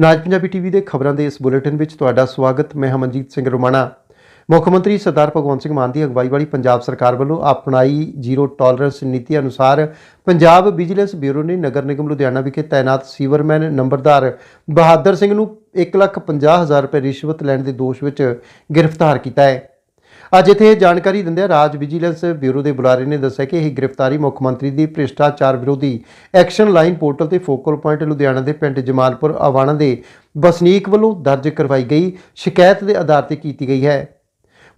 ਨਾਜ Punjabi TV ਦੇ ਖਬਰਾਂ ਦੇ ਇਸ ਬੁਲੇਟਿਨ ਵਿੱਚ ਤੁਹਾਡਾ ਸਵਾਗਤ। ਮੈਂ ਹਮਨਜੀਤ ਸਿੰਘ ਰੋਮਾਣਾ। ਮੁੱਖ ਮੰਤਰੀ ਸਰਦਾਰ ਭਗਵੰਤ ਸਿੰਘ ਮਾਨ ਦੀ ਅਗਵਾਈ ਵਾਲੀ ਪੰਜਾਬ ਸਰਕਾਰ ਵੱਲੋਂ ਅਪਣਾਈ ਜ਼ੀਰੋ ਟੋਲਰੈਂਸ ਨੀਤੀ ਅਨੁਸਾਰ ਪੰਜਾਬ ਵਿਜੀਲੈਂਸ ਬਿਊਰੋ ਨੇ ਨਗਰ ਨਿਗਮ ਲੁਧਿਆਣਾ ਵਿਖੇ ਤਾਇਨਾਤ ਸੀਵਰਮੈਨ ਨੰਬਰਦਾਰ ਬਹਾਦਰ ਸਿੰਘ ਨੂੰ 1,50,000 ਰੁਪਏ ਰਿਸ਼ਵਤ ਲੈਣ ਦੇ ਦੋਸ਼ ਵਿੱਚ ਗ੍ਰਿਫਤਾਰ ਕੀਤਾ ਹੈ। ਅੱਜ ਇੱਥੇ ਇਹ ਜਾਣਕਾਰੀ ਦਿੰਦਿਆਂ ਰਾਜ ਵਿਜੀਲੈਂਸ ਬਿਊਰੋ ਦੇ ਬੁਲਾਰੇ ਨੇ ਦੱਸਿਆ ਕਿ ਇਹ ਗ੍ਰਿਫਤਾਰੀ ਮੁੱਖ ਮੰਤਰੀ ਦੀ ਭ੍ਰਿਸ਼ਟਾਚਾਰ ਵਿਰੋਧੀ ਐਕਸ਼ਨ ਲਾਈਨ ਪੋਰਟਲ ਤੇ ਫੋਕਲ ਪੁਆਇੰਟ ਲੁਧਿਆਣਾ ਦੇ ਪਿੰਡ ਜਮਾਲਪੁਰ ਆਵਾਣਾ ਦੇ ਵਸਨੀਕ ਵੱਲੋਂ ਦਰਜ ਕਰਵਾਈ ਗਈ ਸ਼ਿਕਾਇਤ ਦੇ ਆਧਾਰ ਤੇ ਕੀਤੀ ਗਈ ਹੈ।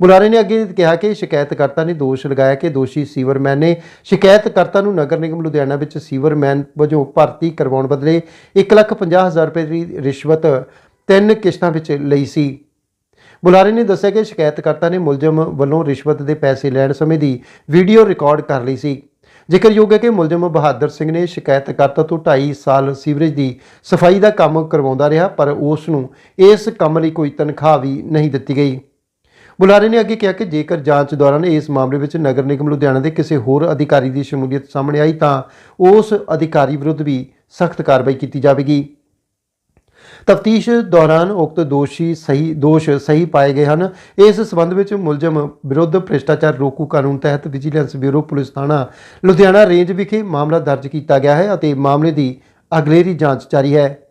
ਬੁਲਾਰੇ ਨੇ ਅੱਗੇ ਕਿਹਾ ਕਿ ਸ਼ਿਕਾਇਤਕਰਤਾ ਨੇ ਦੋਸ਼ ਲਗਾਇਆ ਕਿ ਦੋਸ਼ੀ ਸੀਵਰਮੈਨ ਨੇ ਸ਼ਿਕਾਇਤਕਰਤਾ ਨੂੰ ਨਗਰ ਨਿਗਮ ਲੁਧਿਆਣਾ ਵਿੱਚ ਸੀਵਰਮੈਨ ਵਜੋਂ ਭਰਤੀ ਕਰਵਾਉਣ ਬਦਲੇ 1,50,000 ਰੁਪਏ ਦੀ ਰਿਸ਼ਵਤ ਤਿੰਨ ਕਿਸ਼ਤਾਂ ਵਿੱਚ ਲਈ ਸੀ। ਬੁਲਾਰੇ ਨੇ ਦੱਸਿਆ ਕਿ ਸ਼ਿਕਾਇਤਕਰਤਾ ਨੇ ਮੁਲਜ਼ਮ ਵੱਲੋਂ ਰਿਸ਼ਵਤ ਦੇ ਪੈਸੇ ਲੈਣ ਸਮੇਂ ਦੀ ਵੀਡੀਓ ਰਿਕਾਰਡ ਕਰ ਲਈ ਸੀ। ਜ਼ਿਕਰਯੋਗ ਹੈ ਕਿ ਮੁਲਜ਼ਮ ਬਹਾਦਰ ਸਿੰਘ ਨੇ ਸ਼ਿਕਾਇਤਕਰਤਾ ਤੋਂ 2.5 ਸਾਲ ਸੀਵਰੇਜ ਦੀ ਸਫ਼ਾਈ ਦਾ ਕੰਮ ਕਰਵਾਉਂਦਾ ਰਿਹਾ, ਪਰ ਉਸ ਨੂੰ ਇਸ ਕੰਮ ਲਈ ਕੋਈ ਤਨਖਾਹ ਵੀ ਨਹੀਂ ਦਿੱਤੀ ਗਈ। ਬੁਲਾਰੇ ਨੇ ਅੱਗੇ ਕਿਹਾ ਕਿ ਜੇਕਰ ਜਾਂਚ ਦੌਰਾਨ ਇਸ ਮਾਮਲੇ ਵਿੱਚ ਨਗਰ ਨਿਗਮ ਲੁਧਿਆਣਾ ਦੇ ਕਿਸੇ ਹੋਰ ਅਧਿਕਾਰੀ ਦੀ ਸ਼ਮੂਲੀਅਤ ਸਾਹਮਣੇ ਆਈ ਤਾਂ ਉਸ ਅਧਿਕਾਰੀ ਵਿਰੁੱਧ ਵੀ ਸਖਤ ਕਾਰਵਾਈ ਕੀਤੀ ਜਾਵੇਗੀ। ਤਫਤੀਸ਼ ਦੌਰਾਨ ਉਕਤ ਦੋਸ਼ੀ ਸਹੀ, ਦੋਸ਼ ਸਹੀ ਪਾਏ ਗਏ ਹਨ। ਇਸ ਸਬੰਧ ਵਿੱਚ ਮੁਲਜ਼ਮ ਵਿਰੁੱਧ ਭ੍ਰਿਸ਼ਟਾਚਾਰ ਰੋਕੂ ਕਾਨੂੰਨ ਤਹਿਤ ਵਿਜੀਲੈਂਸ ਬਿਊਰੋ, ਪੁਲਿਸ ਥਾਣਾ ਲੁਧਿਆਣਾ ਰੇਂਜ ਵਿਖੇ ਮਾਮਲਾ ਦਰਜ ਕੀਤਾ ਗਿਆ ਹੈ ਅਤੇ ਮਾਮਲੇ ਦੀ ਅਗਲੇਰੀ ਜਾਂਚ ਜਾਰੀ ਹੈ।